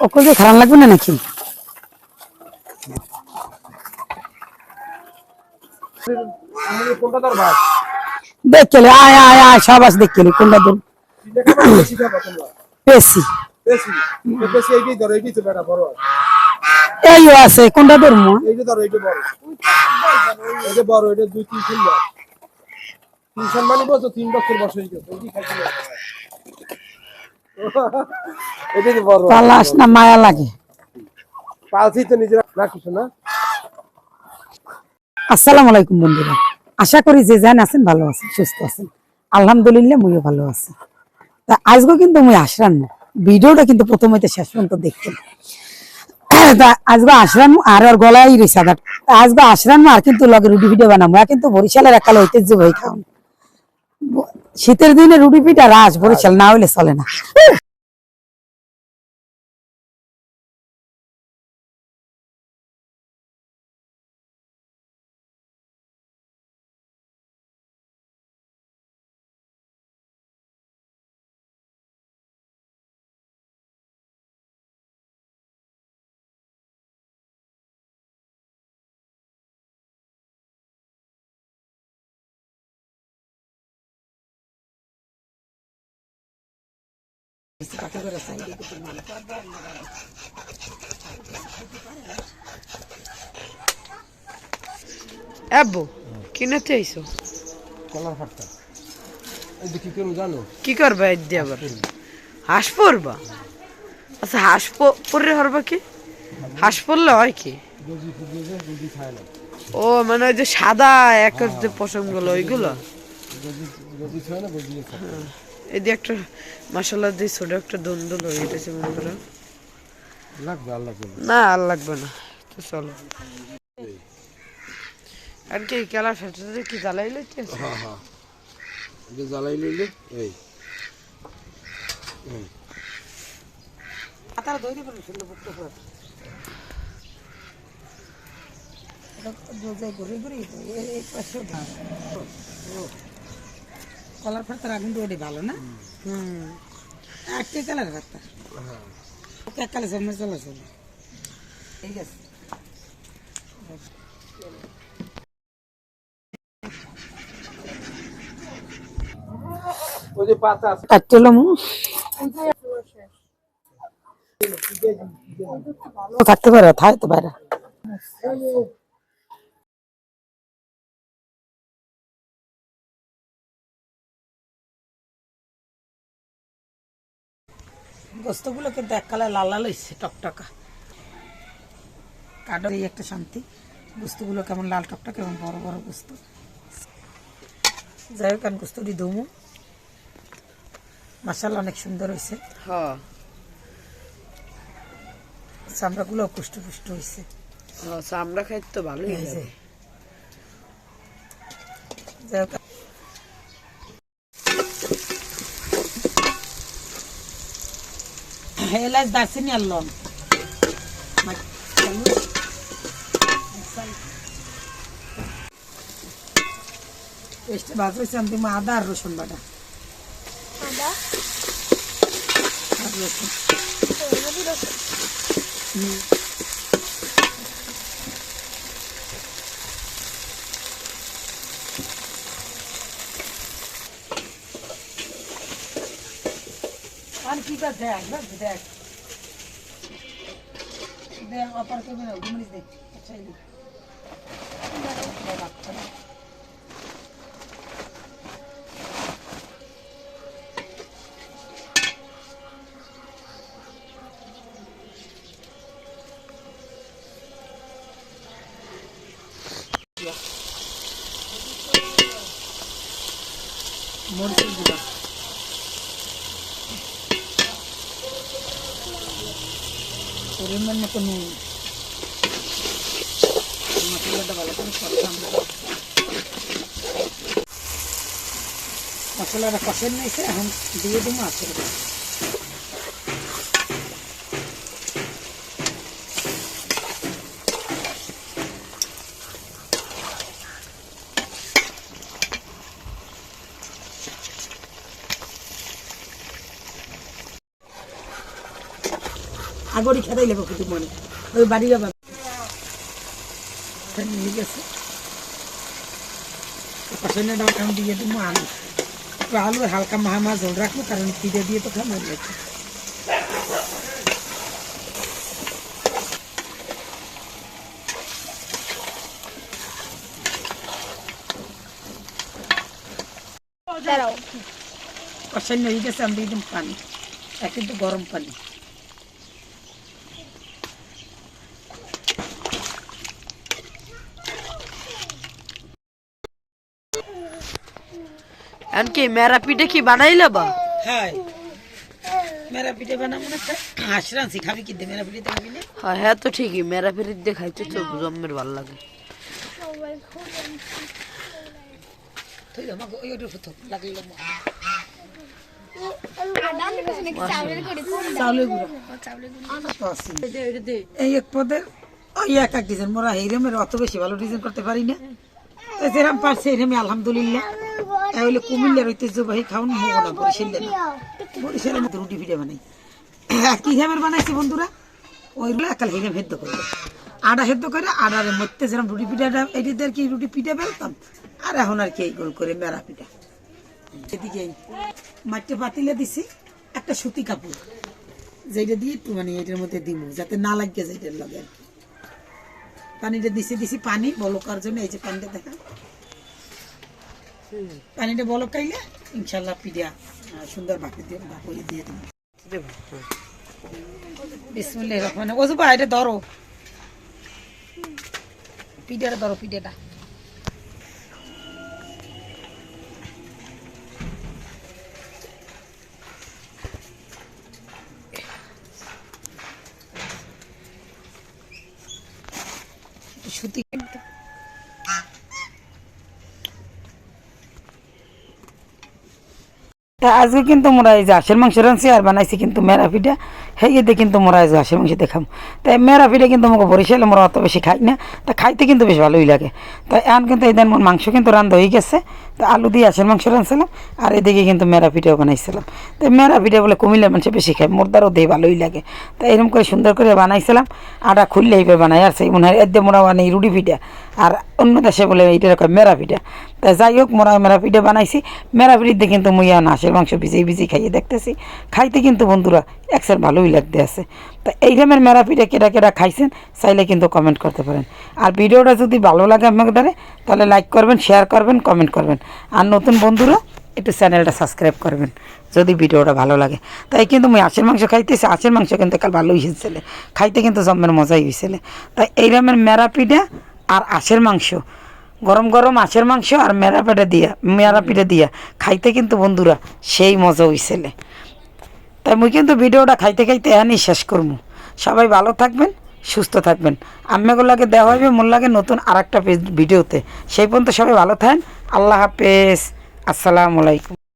ওকে যে খারাপ লাগবে না নাকি? কোনটা দেখলে আয় আয় আয়, সব আছে দেখলে কোনটা দূর বেশি খাবা তোমরা পেয়েছি বেশি তো বেশি এইটাই ধরো তো বেটা বড় আছে। আছে কোনটা ধরো এইটা বড় এটা দুই তিন তিন বলছো তিন বছর হয়ে গেছে এইটাই খাইতে হবে। এটাই তো বড় পালাস না মায়া লাগে। পালছি তো নিজেরা। রাখিস না। আসসালামু আলাইকুম বন্ধুরা। আশা করি যে যান আছেন ভালো আছেন সুস্থ আছেন। আলহামদুলিল্লাহ মুইও ভালো আছি। তা আজকে কিন্তু মুই আসরান না ভিডিওটা কিন্তু প্রথম হইতে শেষ পর্যন্ত দেখছেন তা আজকে আসরান আর ওর গলায় রয়েছে আবার তা আজকে আসরান আর কিন্তু লগে রুটি ভিডিও বানাবো কিন্তু বরিশালের একাল খাওয়ান শীতের দিনে রুটি পিঠা রাস বরিশাল না হইলে চলে না। আব্বু আইছো? কলার ফাটটা এই যে কি করব জানো? কি করবা এর দিয়ে আবার? হাঁস পরবা। আচ্ছা হাঁস পরে হরবা কি? হাঁস পরলে হয় কি? ও মানে ওই যে সাদা একের যে পশমগুলো ওইগুলো? দিয়ে একটা মশলা দিয়ে ছোট একটা দন্দল হয়ে গেছে মনে করো। লাগবে আল্লাহ করবে না আর লাগবে না। তো চলো। আর কি কেলা ফেটে কি জ্বালাই লইতে হ্যাঁ হ্যাঁ। জ্বালাই লইলে এই। কলার আগুন তো ওটাই ভালো না? হুম। একটা কালার ফাটা এক কালার সামনে চলে চলে ঠিক আছে। ওই যে পাতা আছে। কাটলাম থাকতে পারে থাকতে পারে। গোস্তগুলো কিন্তু এক কালার লাল লাল হয়েছে টকটকা। কাটার এই একটা শান্তি। গোস্তগুলো কেমন লাল টকটক এবং বড় বড় গোস্ত। যাই হোক আমি গোস্তটি ধুমু। মাসাল অনেক সুন্দর হয়েছে হ্যাঁ। চামড়াগুলো পুষ্ট পুষ্ট হয়েছে হ্যাঁ চামড়া খাইতে তো ভালোই যে। যাই হোক এলাচ দারচিনি আর লং পেস্টে ভাজ হয়েছে আমি দিব আদা আর রসুন বাটা। আর রসুন। হুম। আর কি কাজ দেখ দেখ দেখ দেখ অপার করবে না ঘুমড়িস দেখ আচ্ছা এই দেখ। মরিচের পরিমাণ মতো নুন। মশলাটা ভালো করে সরকাম মশলাটা কষের নিয়েছে এখন দিয়ে দেবো মাছের আগরি খেদাই লেবো কিন্তু মনে। ওই বাড়ি যাবা। ঠিক আছে পাশে দাও কাম দিয়ে দিব আলু একটু আলু হালকা মাহা মাছ ঝোল রাখব কারণ পিঠে দিয়ে তো খাব দাঁড়াও। কষাই হয়ে গেছে আমি দিয়ে পানি। কিন্তু গরম পানি। এমনকি মেরা পিঠে কি বানাইলে বা? হ্যাঁ মেরা পিঠে বানাবো না হাসরানছি খাবি কি মেরা পিঠে খাবি না? হ্যাঁ হ্যাঁ তো ঠিকই মেরা পিঠে দিয়ে খাইতে তো জম্মের ভালো লাগে। তুই আমাকে ওই ওটা ফুটো লাগল চাউলের করে চাউলের গুঁড়ো। চাউলের এই এক পদের ওই এক এক ডিজাইন মোরা এইরমের অত বেশি ভালো ডিজাইন করতে পারি না। পারছে আলহামদুলিল্লাহ। হইলে কুমিল্লার ঐতিহ্যবাহী মোগো না বরিশালে রুটি বানাই। কি বন্ধুরা? ওইগুলো একাল করবে করে। মধ্যে যেরকম রুটি পিঠাটা আর কি রুটি পিঠে আর এখন আর কি এই গোল করে মেরা পিঠা। এদিকে মাঠে পাতিলে দিছি একটা সুতি কাপড়। যেটা দিয়ে একটু মানে এটার মধ্যে দিব যাতে না লাগে যেটার লগে আর কি। পানিটা দিছি দিছি পানি বলকার জন্য এই যে পানিটা দেখা। পানিটা বলক খাইলে ইনশাল্লাহ পিডিয়া সুন্দর বাকি দিয়ে বাকি দিয়ে দেবো। বিসমুল্লাহ রহমান ওজুবা এটা ধরো। পিডিয়াটা ধরো পিঠাটা সুতি তা আজকে কিন্তু মোরা এই যে হাঁসের মাংস রাঁধছি আর বানাইছি কিন্তু মেরা পিঠা। হেগেতে কিন্তু মোরা এই যে হাঁসের মাংস দেখাম। তাই মেরা কিন্তু আমাকে বরিশালে মোরা অত বেশি খাই না। তা খাইতে কিন্তু বেশ ভালোই লাগে। তাই এখন কিন্তু এই দেন মাংস কিন্তু রান্ধ হয়ে গেছে। তো আলু দিয়ে হাঁসের মাংস রাঁধছিলাম আর এদিকে কিন্তু মেরা পিঠাও বানাইছিলাম। তো মেরা পিঠা বলে কুমিল্লার মানুষ বেশি খায়, মোরদারও দিয়ে ভালোই লাগে। তাই এরকম করে সুন্দর করে বানাইছিলাম, আটা খুললে এইভাবে বানাই আর সেই মনে হয় এদের মোরা বানাই রুটি পিঠা। আর অন্য দেশে বলে এইটা রকম মেরা পিঠা। তা যাই হোক, মোরা মেরা পিঠা বানাইছি। মেরা পিঠিতে কিন্তু মুই এখন হাঁসের মাংস ভিজিয়ে ভিজিয়ে খাইয়ে দেখতেছি। খাইতে কিন্তু বন্ধুরা একসার ভালোই লাগতে আছে। তা এই রকমের মেরা পিঠা কেটা কেটা খাইছেন, চাইলে কিন্তু কমেন্ট করতে পারেন। আর ভিডিওটা যদি ভালো লাগে আপনাকে দ্বারে, তাহলে লাইক করবেন শেয়ার করবেন কমেন্ট করবেন। আর নতুন বন্ধুরা, একটু চ্যানেলটা সাবস্ক্রাইব করবেন, যদি ভিডিওটা ভালো লাগে। তাই কিন্তু মুই হাঁসের মাংস খাইতেছি হাঁসের মাংস কিন্তু কাল ভালোই হয়েছিল। খাইতে কিন্তু জম্মের মজাই হয়েছিল। তাই এই রকমের মেরা পিঠা আর আঁশের মাংস। গরম গরম আঁশের মাংস আর মেরা পেটে দিয়া মেরা পিঠে দিয়া। খাইতে কিন্তু বন্ধুরা সেই মজা হয়েছিল তাই মুই কিন্তু ভিডিওটা খাইতে খাইতে এখানেই শেষ করব সবাই ভালো থাকবেন, সুস্থ থাকবেন। আম্মাগুলোকে দেওয়া হবে মোর লাগে নতুন আর একটা ভিডিওতে। সেই পর্যন্ত সবাই ভালো থাকেন। আল্লাহ হাফেজ। আসসালামু আলাইকুম।